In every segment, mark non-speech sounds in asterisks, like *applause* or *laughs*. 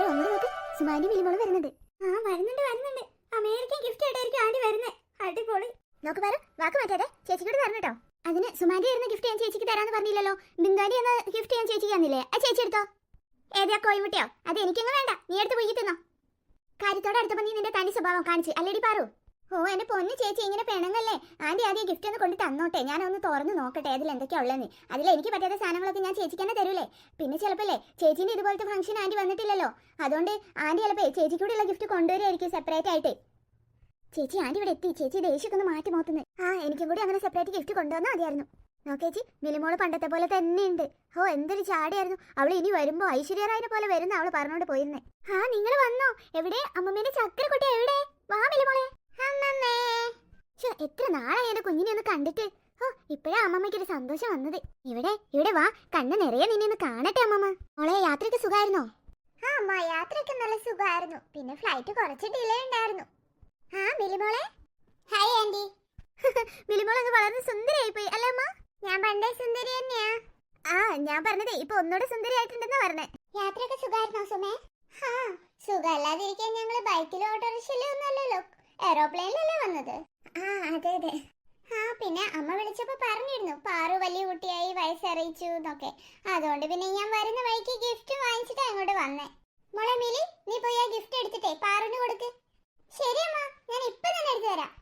പാറു അങ്ങോട്ട് നോക്ക് സുമാനി മിലിമോൾ വരുന്നുണ്ട് ആ വരുന്നുണ്ട് വരുന്നുണ്ട്. അമേരിക്കൻ ഗിഫ്റ്റ് ആയിട്ടായിരിക്കും ആന്റി വരുന്നേ. അടിപൊളി. നോക്ക് പറ വാക്ക് മാറ്റാതെ ചേച്ചിക്കോട് തരണം കേട്ടോ. അതിന് സുമാന്റെ ആയിരുന്ന ഗിഫ്റ്റ് ഞാൻ ചേച്ചിക്ക് തരാന്ന് പറഞ്ഞില്ലല്ലോ. ബിന്ദാരി എന്ന ഗിഫ്റ്റ് ഞാൻ ചേച്ചിക്ക് തന്നില്ലേ? ആ ചേച്ചി എടുത്തോ. ഏതാ കോയിമുട്ടിയോ അത് എനിക്കങ്ങ് വേണ്ട. നീ എടുത്ത് പോയി തിന്നോ. കാര്യത്തോടെ അടുത്തപ്പോ നീ നിന്റെ തനി സ്വഭാവം കാണിച്ച്. അല്ലേടി പാറു? ഓ എന്റെ പൊന്ന് ചേച്ചി ഇങ്ങനെ പെണങ്ങല്ലേ? ആന്റി ആദ്യം ഗിഫ്റ്റ് ഒന്ന് കൊണ്ട് തന്നോട്ടെ. ഞാനൊന്ന് തുറന്ന് നോക്കട്ടെ അതിൽ എന്തൊക്കെയാ ഉള്ളതെന്ന് അതിൽ എനിക്ക് പറ്റാത്ത സാധനങ്ങളൊക്കെ ഞാൻ ചേച്ചിക്ക് തന്നെ തരൂലേ. പിന്നെ ചിലപ്പോല്ലേ ചേച്ചീന്റെ ഇതുപോലത്തെ ഫംഗ്ഷൻ ആന്റി വന്നിട്ടില്ലല്ലോ. അതുകൊണ്ട് ആന്റി ചിലപ്പോ ചേച്ചിക്ക് കൂടെയുള്ള ഗിഫ്റ്റ് കൊണ്ടുവരുമായിരിക്കും സെപ്പറേറ്റ് ആയിട്ട്. ചേച്ചി ആന്റി ഇവിടെ എത്തി. ചേച്ചി ദേഷ്യമൊക്കെ ഒന്ന് മാറ്റി മോത്തുന്നത് ആ എനിക്കും കൂടി അങ്ങനെ സെപ്പറേറ്റ് ഗിഫ്റ്റ് കൊണ്ടുവന്നാൽ മതിയായിരുന്നു. നോക്കേച്ചി മിലിമോൾ പണ്ടത്തെ പോലെ തന്നെ ഉണ്ട് ഓ എന്തൊരു ചാടിയായിരുന്നു. അവൾ ഇനി വരുമ്പോ ഐശ്വര്യറായിനെ പോലെ വരുന്ന അവൾ പറഞ്ഞോണ്ട് പോയിരുന്നേ. ആ നിങ്ങൾ വന്നോ? എവിടെ? അമ്മമ്മേന്റെ ചക്കര കുട്ടി എവിടെ? വാ മിലിമോളെ. എത്ര നാളായി എന്റെ കുഞ്ഞിനെ ഒന്ന് കണ്ടിട്ട്. ഓ ഇപ്പോഴാ അമ്മമ്മയ്ക്ക് ഒരു സന്തോഷം വന്നത്. ഇവിടെ ഇവിടെ വാ. കണ്ണ് നിറയെ നിന്നെ ഒന്ന് കാണട്ടെ അമ്മമ്മ. മോളെ യാത്രയ്ക്ക് സുഖമായിരുന്നോ ആ അമ്മ യാത്രയ്ക്ക് നല്ല സുഖമായിരുന്നു പിന്നെ ഫ്ലൈറ്റ് കുറച്ച് ഡിലേ ഉണ്ടായിരുന്നു. ആ മിലിമോളെ. ഹായ് ആന്റി *laughs* മിലിമോൾ അങ്ങ് വളരെ സുന്ദരിയായി പോയി അല്ലേ അമ്മ? ഞാൻ പണ്ടേ സുന്ദരി തന്നെയാ. ആ ഞാൻ പറഞ്ഞതേ ഇപ്പൊ ഒന്നുകൂടെ സുന്ദരി ആയിട്ടുണ്ടെന്നാ പറഞ്ഞേ. യാത്രയൊക്കെ സുഖമായിരുന്നോ സുമേ? ആ. സുഖമല്ലാതിരിക്കാൻ ഞങ്ങൾ ബൈക്കിലോ ഓട്ടോറിക്ഷയിലോ ഒന്നല്ലല്ലോ എയറോപ്ലെയിനിലല്ലേ വന്നത്? ആ അതെ അതെ. ആ പിന്നെ അമ്മ വിളിച്ചപ്പോ പറഞ്ഞിരുന്നു പാറു വലിയ കുട്ടിയായി വയസ്സറിയിച്ചു എന്നൊക്കെ. അതുകൊണ്ട് പിന്നെ ഞാൻ വരുന്ന വഴിക്ക് ഗിഫ്റ്റ് വാങ്ങിച്ചിട്ട് അങ്ങോട്ട് വന്നേ. മോളെ മിലി നീ പോയി ആ ഗിഫ്റ്റ് എടുത്തിട്ടേ പാറുന് കൊടുക്ക്. ശരി അമ്മ ഞാൻ ഇപ്പൊ തന്നെ എടുത്തു തരാം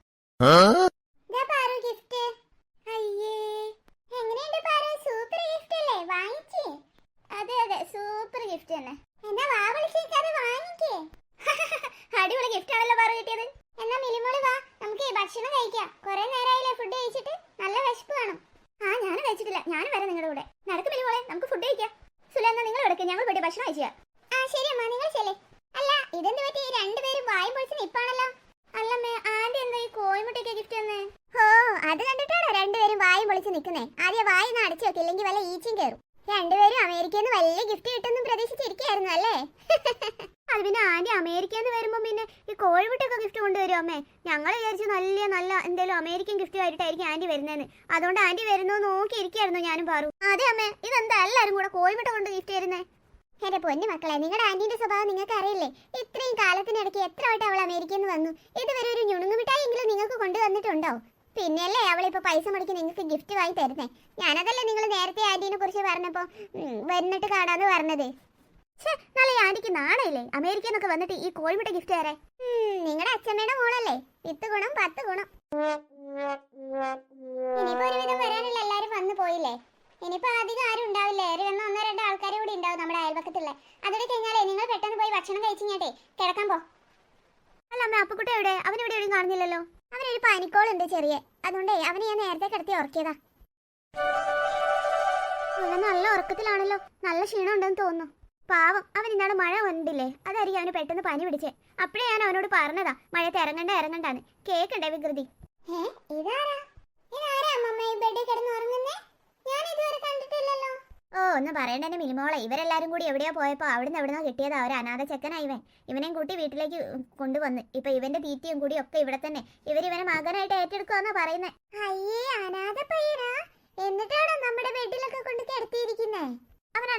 ദാ പാറു ഗിഫ്റ്റ് അയ്യേ എങ്ങനെയുണ്ട് പാറു സൂപ്പർ ഗിഫ്റ്റ് അല്ലേ വാങ്ങിച്ചേ അതെ അതെ സൂപ്പർ ഗിഫ്റ്റ് തന്നെ എന്നാ വാ വിളിച്ചേക്കാതെ വാങ്ങിക്കേ അടിപൊളി ഗിഫ്റ്റ് ആണല്ലോ പാറു കിട്ടിയത് എന്നാ മിലിമോളി വാ നമുക്ക് ഈ ഭക്ഷണം കഴിക്കാം. കുറെ നേരമായില്ലേ ഫുഡ് കഴിച്ചിട്ട്? നല്ല വിശപ്പ് കാണും ആ ഞാൻ കഴിച്ചിട്ടില്ല. ഞാൻ വരാം നിങ്ങളുടെ കൂടെ. നടക്കും നടക്ക് മോളെ നമുക്ക് ഫുഡ് കഴിക്കാം. സുല എന്നാ നിങ്ങൾ എടുക്കുക ഞങ്ങൾ പോയിട്ട് ഭക്ഷണം കഴിച്ചാ ആ ശരി അമ്മ. നിങ്ങൾ ചെല്ലേ. അല്ല ഇതെന്ത് പറ്റി? രണ്ടുപേരും വായും പൊളിച്ച് നിപ്പാണല്ലോ. അല്ലമ്മേ ആദ്യം എന്താ ഈ കോഴിമുട്ടയ്ക്ക് ഗിഫ്റ്റ് തന്നെ? ഓ അത് കണ്ടിട്ടാണോ രണ്ടുപേരും വായും പൊളിച്ച് നിൽക്കുന്നേ ആദ്യം വായി അടച്ചു വെക്കും ഇല്ലെങ്കിൽ വല്ല ഈച്ചും കയറും രണ്ടുപേരും അമേരിക്കയിൽ നിന്ന് വലിയ ഗിഫ്റ്റ് കിട്ടുമെന്ന് പ്രതീക്ഷിച്ചിരിക്കുകയായിരുന്നു അല്ലേ? *laughs* അത് പിന്നെ ആന്റി അമേരിക്കയിൽ നിന്ന് വരുമ്പോൾ പിന്നെ ഈ കോഴിമുട്ടയൊക്കെ ഗിഫ്റ്റ് കൊണ്ടുവരും അമ്മേ. ഞങ്ങൾ വിചാരിച്ചു നല്ല നല്ല എന്തെങ്കിലും അമേരിക്കൻ ഗിഫ്റ്റ് ആയിട്ടായിരിക്കും ആന്റി വരുന്നതെന്ന് അതുകൊണ്ട് ആന്റി വരുന്നു നോക്കി ഇരിക്കുകയായിരുന്നു ഞാനും പാറു. അതെ അമ്മേ ഇതെന്താ എല്ലാവരും കൂടെ കോഴിമുട്ട കൊണ്ട് ഗിഫ്റ്റ് തരുന്നേ? എന്റെ പൊന്നു മക്കളെ നിങ്ങളുടെ ആന്റിന്റെ സ്വഭാവം നിങ്ങൾക്ക് അറിയില്ലേ? ഇത്രയും കാലത്തിനിടയ്ക്ക് എത്ര വട്ടം അവൾ അമേരിക്കയിൽ നിന്ന് വന്നു? ഇതുവരെ ഒരു ഞുണുങ്ങുമിഠായി എങ്കിലും നിങ്ങൾക്ക് കൊണ്ടുവന്നിട്ടുണ്ടോ പിന്നെയല്ലേ അവളിപ്പോ പൈസ മുടക്കി നിങ്ങൾക്ക് ഗിഫ്റ്റ് വാങ്ങി തരുന്നേ? ഞാനതല്ലേ നിങ്ങൾ നേരത്തെ ആന്റീനെ കുറിച്ച് പറഞ്ഞപ്പോ ഉം, വന്നിട്ട് കാണാന്ന് പറഞ്ഞത്. നല്ല ആന്റിക്ക് നാണയില്ലേ? അമേരിക്കയിൽ നിന്നൊക്കെ വന്നിട്ട് ഈ കോഴിമുട്ട ഗിഫ്റ്റ് തരാൻ. നിങ്ങളുടെ അച്ഛമ്മയുടെ മോളല്ലേ? വിത്ത് ഗുണം പത്ത് ഗുണം. ഇനിയിപ്പോ ഒരുവിധം വരാനുള്ള എല്ലാരും വന്നു പോയില്ലേ? ഇനിയിപ്പോ അധികം ആരും ഉണ്ടാവില്ല? ഏറി ഒന്നോ രണ്ടോ ആൾക്കാരെ കൂടി ഉണ്ടാവും നമ്മുടെ അയൽപക്കത്തുള്ള അതോടെ കഴിഞ്ഞാലേ നിങ്ങൾ പെട്ടെന്ന് പോയി ഭക്ഷണം കഴിച്ചിങ്ങട്ടെ കിടക്കാൻ പോ. അല്ല അമ്മ അപ്പുക്കുട്ടി എവിടെ? അവൻ ഇവിടെ എവിടെയും കാണുന്നില്ലല്ലോ അവനൊരു പനിക്കോളുണ്ട് ചെറിയ. അതുകൊണ്ടേ അവനെ ഞാൻ നേരത്തെ കിടത്തി ഉറക്കിയതാ. അവൻ നല്ല ഉറക്കത്തിലാണല്ലോ. നല്ല ക്ഷീണം ഉണ്ടെന്ന് തോന്നുന്നു. പാവം അവൻ ഇന്നാൾ മഴ വന്നില്ലേ അതായിരിക്കും അവന് പെട്ടെന്ന് പനി പിടിച്ചേ. അപ്പഴേ ഞാൻ അവനോട് പറഞ്ഞതാ മഴ ഇറങ്ങണ്ട ഇറങ്ങണ്ടാന്ന്. കേക്കണ്ടേ വികൃതി? ഓ ഒന്നും പറയണ്ട എന്റെ മിനിമോളെ. ഇവരെല്ലാരും കൂടി എവിടെയാ പോയപ്പോ അവിടുന്ന് എവിടുന്നോ കിട്ടിയതാ ഒരു അനാഥ ചെക്കനാ ഇവൻ. ഇവനെയും കൂട്ടി വീട്ടിലേക്ക് കൊണ്ടുവന്ന്. ഇപ്പൊ ഇവന്റെ തീറ്റയും കൂടി ഒക്കെ ഇവിടെ തന്നെ. ഇവരിവനെ മകനായിട്ട് ഏറ്റെടുക്കുവാന്നാ പറയുന്നേ. അയ്യേ അനാഥ പയ്യനാ? എന്നിട്ടാണോ നമ്മുടെ ബെഡിലൊക്കെ കൊണ്ട് കിടത്തിയിരിക്കുന്നേ?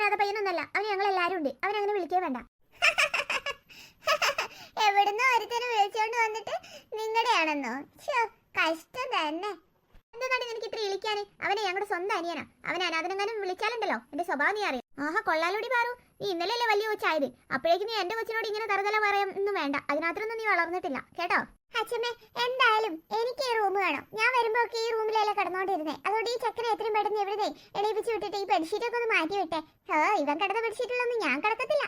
അനാഥ പയ്യനൊന്നല്ല. അവൻ ഞങ്ങൾ എല്ലാരും ഉണ്ട്. അവൻ അങ്ങനെ വിളിക്കേ വേണ്ട. *laughs* എവിടുന്നോ ഒരുത്തനെ വിളിച്ചോണ്ട് വന്നിട്ട് നിങ്ങളുടെ ആണെന്നോ കഷ്ടം തന്നെ. എന്താണ് നിനക്ക് ഇത്ര വിളിക്കാന് അവനെ ഞങ്ങളുടെ സ്വന്തം അനിയനാ. അവനെ അനാഥനെങ്ങാനും വിളിച്ചാലുണ്ടല്ലോ. എന്റെ സ്വഭാവം നീ അറിയാം. ആഹാ കൊള്ളാലോടി പാറു. നീ ഇന്നലെയല്ലേ വലിയ കൊച്ചായത്. അപ്പോഴേക്കും നീ എന്റെ കൊച്ചിനോട് ഇങ്ങനെ തറുതല പറയാനൊന്നും വേണ്ട. അതിനകത്തൊന്നും നീ വളർന്നിട്ടില്ല. കേട്ടോ? അച്ഛമ്മേ എന്തായാലും എനിക്ക് ഈ റൂം വേണം. ഞാൻ വരുമ്പോ ഒക്കെ ഈ റൂമിലല്ലേ കിടന്നോണ്ടിരുന്നേ. അതുകൊണ്ട് ഈ ചെക്കനെ എത്രയും പെട്ടെന്ന് എവിടെ എണീപ്പിച്ച് വിട്ടിട്ട് ഈ ബെഡ്ഷീറ്റ് ഒക്കെ ഒന്ന് മാറ്റി വിട്ടെ. ഹോ ഇവൻ കിടന്ന ബെഡ്ഷീറ്റിലൊന്നും ഞാൻ കിടക്കത്തില്ല.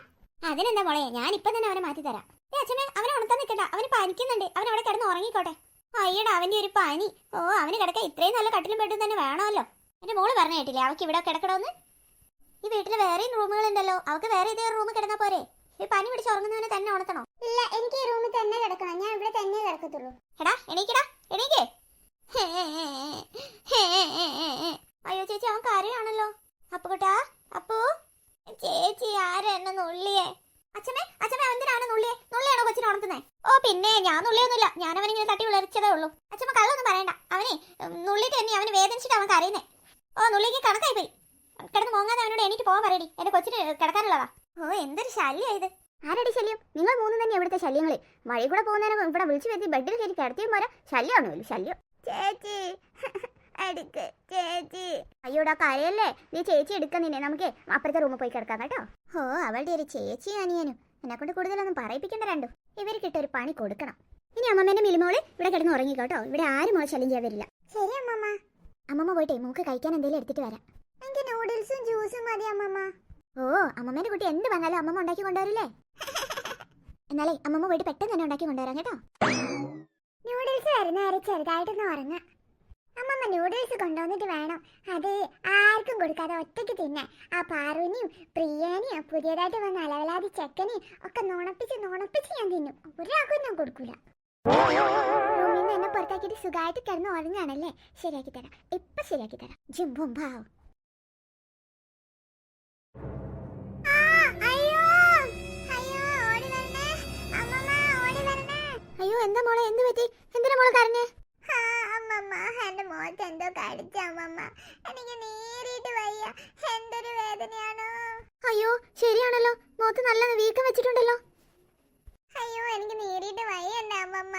അതിനെന്താ മോളെ? ഞാൻ ഇപ്പൊ തന്നെ അവനെ മാറ്റി തരാം. ഏ അച്ഛമ്മേ അവനെ ഉണർത്താൻ നിൽക്കണ്ട. അവന് പനിക്കുന്നുണ്ട്. അവൻ അവിടെ കിടന്ന് ഉറങ്ങിക്കോട്ടെ. അയ്യടാ അവന്റെ ഒരു പനി. ഓ അവന് കിടക്കാൻ ഇത്രയും നല്ല കട്ടിലും ബെഡും തന്നെ വേണമല്ലോ. എന്റെ മോൾ പറഞ്ഞു കേട്ടില്ലേ അവൾക്ക് ഇവിടെ കിടക്കണമെന്ന്? ഈ വീട്ടിൽ വേറെയും റൂമുകളുണ്ടല്ലോ അവക്ക് വേറെ ഇതേ റൂം കിടന്നാ പോരെ? ഈ പനി പിടിച്ച് ഉറങ്ങുന്നവനെ തന്നെ ഉണർത്തണോ? ഇല്ല എനിക്ക് ഈ റൂമിൽ തന്നെ കിടക്കണം. ഞാൻ ഇവിടെ തന്നെ കിടക്കത്തുള്ളൂ. എടാ എണീക്കടാ എണീക്കേ. അയ്യോ ചേച്ചി അവൻ കരയാണല്ലോ. അപ്പു കേട്ടാ അപ്പു. ചേച്ചി ആരാ എന്നെ നുള്ളിയേ? അച്ഛമ്മേ അച്ഛമ്മേ എന്തിനാണ് നുള്ളിയെ? നുള്ളിയാണോ കൊച്ചിനെ ഉണർത്തുന്നേ? ഓ പിന്നെ ഞാൻ നുള്ളിയൊന്നുമില്ല. ഞാൻ അവനിങ്ങനെ തട്ടി വിളറിച്ചതേ ഉള്ളൂ. അച്ഛമ്മ കള്ളൊന്നും പറയണ്ട. അവനെ നുള്ളിയിട്ട് തന്നെ അവന് വേദനിച്ചിട്ട് അവൻ കരയുന്നേ. ഓ നുള്ളിക്ക് കണക്കായി പോയി കിടന്ന് മോങ്ങാതെ അവനോട് എണീറ്റ് പോകാൻ പറയടി. എന്റെ കൊച്ചിന് കിടക്കാനുള്ളതാ. ഓ എന്തൊരു ശല്യം ഇത്. ആരടി ശല്യം? നിങ്ങൾ മൂന്നും തന്നെ ഇവിടുത്തെ ശല്യങ്ങളെ. വഴി കൂടെ പോകുന്നതിനെ ഇവിടെ വിളിച്ചു വരുത്തി ബെഡിൽ കയറി കിടത്തിയും പോരാ. ശല്യമാണോ ശല്യം. ചേച്ചി. *laughs* എടുക്ക്. ചേച്ചി. അയ്യോടാ കരയല്ലേ? നീ ചേച്ചി എടുക്കുന്നില്ലേ നമുക്ക് അപ്പുറത്തെ റൂമിൽ പോയി കിടക്കാം കേട്ടോ. ഓ അവളുടെ ഒരു ചേച്ചി അനിയനും. എന്നെ കൊണ്ട് കൂടുതലൊന്നും പറയിപ്പിക്കണ്ട രണ്ടു. ഇവർക്കിട്ട് ഒരു പണി കൊടുക്കണം. ഇനി അമ്മമ്മേന്റെ മിലിമോൾ ഇവിടെ കിടന്ന് ഉറങ്ങി കേട്ടോ. ഇവിടെ ആരും മോളെ ശല്യം ചെയ്യാൻ വരില്ല. ശരി അമ്മമ്മ. അമ്മമ്മ പോയിട്ടേ മൂക്ക് കഴിക്കാൻ എന്തെങ്കിലും എടുത്തിട്ട് വരാം. എനിക്ക് നൂഡിൽസും ജ്യൂസും മതി അമ്മമ്മ. ഓ അമ്മമ്മേന്റെ കുട്ടി എന്ത് വന്നാലും അമ്മമ്മ ഉണ്ടാക്കി കൊണ്ടുവരില്ലേ? എന്നാലേ അമ്മമ്മ പോയിട്ട് പെട്ടെന്ന് തന്നെ ഉണ്ടാക്കി കൊണ്ടുവരാം കേട്ടോ. നൂഡിൽസ് വരുന്നവരെ ചെറുതായിട്ടൊന്ന് ഉറങ്ങ. അമ്മമ്മ നൂഡിൽസ് കൊണ്ടുവന്നിട്ട് വേണം. അത് ആർക്കും കൊടുക്കാതെ ഒറ്റയ്ക്ക് തിന്നാൻ. ആ പാറുവിനെയും പ്രിയാനെയും പുതിയതായിട്ട് വന്ന അലവലാതി ചെക്കനെയും ഒക്കെ നുണപ്പിച്ച് നുണപ്പിച്ച് ഞാൻ തിന്നും. ഒരാൾക്കും ഞാൻ കൊടുക്കൂല. റൂമിൽ എന്നെ പുറത്താക്കിയിട്ട് സുഖമായിട്ട് കിടന്ന് ഉറങ്ങാണല്ലേ ശരിയാക്കി തരാം. ഇപ്പൊ ശരിയാക്കി തരാം. ജിംബും ഭാവ് എന്താ മോളെ? എന്ത് പറ്റി? എന്തിനാ മോൾ കരഞ്ഞേ? അമ്മമ്മ എന്റെ മുഖത്ത് എന്തോ കടിച്ച അമ്മമ്മ. എനിക്ക് നേരിട്ട് വയ്യ. എന്തൊരു വേദനയാണോ? അയ്യോ ശരിയാണല്ലോ. മോത്ത് നല്ല വീക്കം വെച്ചിട്ടുണ്ടല്ലോ. അയ്യോ എനിക്ക് നേരിട്ട് വയ്യ എന്റെ അമ്മമ്മ.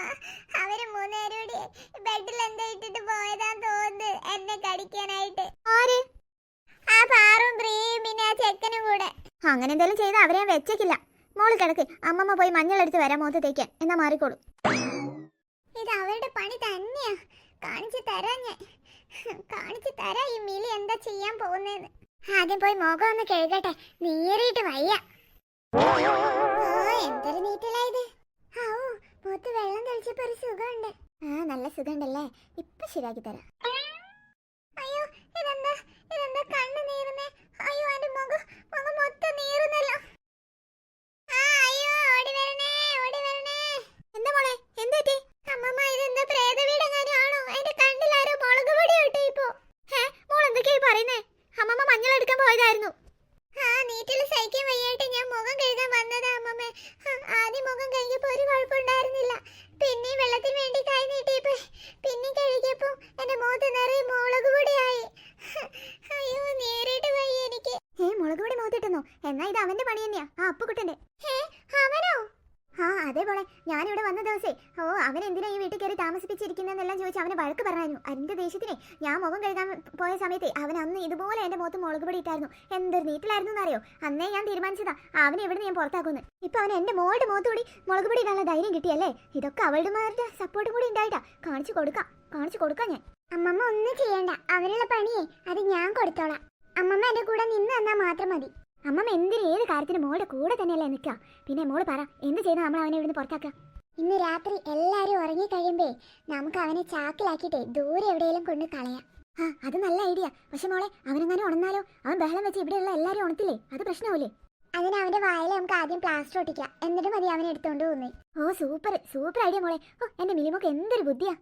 അവർ മൂന്നുപേരും കൂടി ബെഡിൽ എന്തോ ഇട്ടിട്ട് പോയതാന്ന് തോന്നുന്നു എന്നെ കടിക്കാനായിട്ട്. ആര്? ആ പാറും പ്രിയയും പിന്നെ ആ ചെക്കനും കൂടെ. അങ്ങനെ എന്തെങ്കിലും ചെയ്ത് അവരെ വെച്ചേക്കില്ല. മോൾ കിടക്ക്. അമ്മമ്മ പോയി മഞ്ഞളെടുത്ത് വരാം മോത്ത് തേക്കാൻ. എന്നാ മാറിക്കോളൂ. ഇത് അവരുടെ പണി തന്നെയാ. കാണിച്ചു തരാ ഞാൻ. കാണിച്ചു തരാ ഈ മിലി എന്താ ചെയ്യാൻ പോകുന്നേന്ന്. ആദ്യം പോയി മുഖം ഒന്ന് കഴുകട്ടെ. നീറിയിട്ട് വയ്യ. എന്തൊരു നീറ്റലായത് ഓ മുഖത്ത് വെള്ളം തെളിച്ചപ്പോ ഒരു സുഖമുണ്ട്. ആ നല്ല സുഖമുണ്ടല്ലേ? ഇപ്പൊ ശരിയാക്കി തരാം അയ്യോ ഇതെന്താ ഇതെന്താ കണ്ണ് നീറുന്നേ അയ്യോ എന്റെ മുഖം മുഖം മൊത്തം നീറുന്നല്ലോ ആ അയ്യോ ഓടി വരണേ ഓടി വരണേ എന്താ മോളെ എന്ത് പറ്റി അമ്മമ്മ ഇതെന്താ പ്രേത വീടെങ്ങാനും ആണോ എന്റെ കണ്ണിൽ ആരോ മുളക് പൊടി ഇട്ടു ഇപ്പോ ഹേ മോൾ എന്തൊക്കെയായി പറയുന്നേ അമ്മമ്മ മഞ്ഞൾ എടുക്കാൻ പോയതായിരുന്നു ആ നീറ്റിൽ സഹിക്കാൻ വയ്യായിട്ട് ഞാൻ മുഖം കഴുകാൻ വന്നതാ അമ്മമ്മേ ആ, ആദ്യം മുഖം കഴുകിയപ്പോ ഒരു കുഴപ്പമുണ്ടായിരുന്നില്ല പിന്നെ വെള്ളത്തിന് വേണ്ടി കൈ നീട്ടിയപ്പോ പിന്നെ കഴുകിയപ്പോ എന്റെ മുഖത്ത് നിറയെ മുളക് പൊടിയായി അയ്യോ നേരിട്ട് വയ്യ എനിക്ക് ഏ മുളക് പൊടി മുഖത്തിട്ടുന്നോ എന്നാ ഇത് അവന്റെ പണി തന്നെയാ. ആ അപ്പുക്കുട്ടന്റെ ഏ അവനോ? ആ അതേപോലെ ഞാനിവിടെ വന്ന ദിവസേ ഓ അവൻ എന്തിനാ ഈ വീട്ടിൽ കയറി താമസിപ്പിച്ചിരിക്കുന്നതെന്നെല്ലാം ചോദിച്ച് അവനെ വഴക്ക് പറഞ്ഞായിരുന്നു. അതിന്റെ ദേഷ്യത്തിനെ ഞാൻ മുഖം കഴുകാൻ പോയ സമയത്ത് അവൻ അന്ന് ഇതുപോലെ എന്റെ മുഖത്ത് മുളക് പൊടി ഇട്ടായിരുന്നു എന്തൊരു നീറ്റിലായിരുന്നു എന്നറിയോ? അന്നേ ഞാൻ തീരുമാനിച്ചതാ. അവൻ ഇവിടെ ഞാൻ പുറത്താക്കുന്നു ഇപ്പൊ അവൻ എന്റെ മോളുടെ മുഖത്ത് കൂടി മുളക് പൊടി ഇടാനുള്ള ധൈര്യം കിട്ടിയല്ലേ? ഇതൊക്കെ അവളുടെ സപ്പോർട്ടും കൂടി ഉണ്ടായിട്ടാ. കാണിച്ചു കൊടുക്കാം. കാണിച്ചു കൊടുക്കാം ഞാൻ. അമ്മമ്മ ഒന്നും ചെയ്യണ്ട. അവനുള്ള പണിയേ അത് ഞാൻ കൊടുത്തോളാം. അമ്മമ്മ എന്റെ കൂടെ നിന്ന് തന്നാ മാത്രം മതി. അമ്മമ്മ എന്തിനും ഏത് കാര്യത്തിന് മോളുടെ കൂടെ തന്നെയല്ലേ നിൽക്കുക പിന്നെ മോൾ പറ എന്ത് ചെയ്ത് നമ്മൾ അവനെ ഇവിടുന്ന് പുറത്താക്കുക ഇന്ന് രാത്രി എല്ലാരും ഉറങ്ങി കഴിയുമ്പേ നമുക്ക് അവനെ ചാക്കിലാക്കിയിട്ട് ദൂരെ എവിടെയെങ്കിലും കൊണ്ട് കളയാം. ആ അത് നല്ല ഐഡിയ. പക്ഷെ മോളെ അവനെങ്ങനെ ഉണന്നാലോ? അവൻ ബഹളം വെച്ച് ഇവിടെയുള്ള എല്ലാരും ഉണത്തില്ലേ? അത് പ്രശ്നമാവില്ലേ അതിന് അവന്റെ വായിൽ നമുക്ക് ആദ്യം പ്ലാസ്റ്റർ ഒട്ടിക്കാം. എന്നിട്ട് മതി അവനെ എടുത്തോണ്ട് പോകുന്നേ ഓ സൂപ്പർ. സൂപ്പർ ഐഡിയ മോളെ. ഓ എന്റെ മിനിമൊക്കെ എന്തൊരു ബുദ്ധിയാ.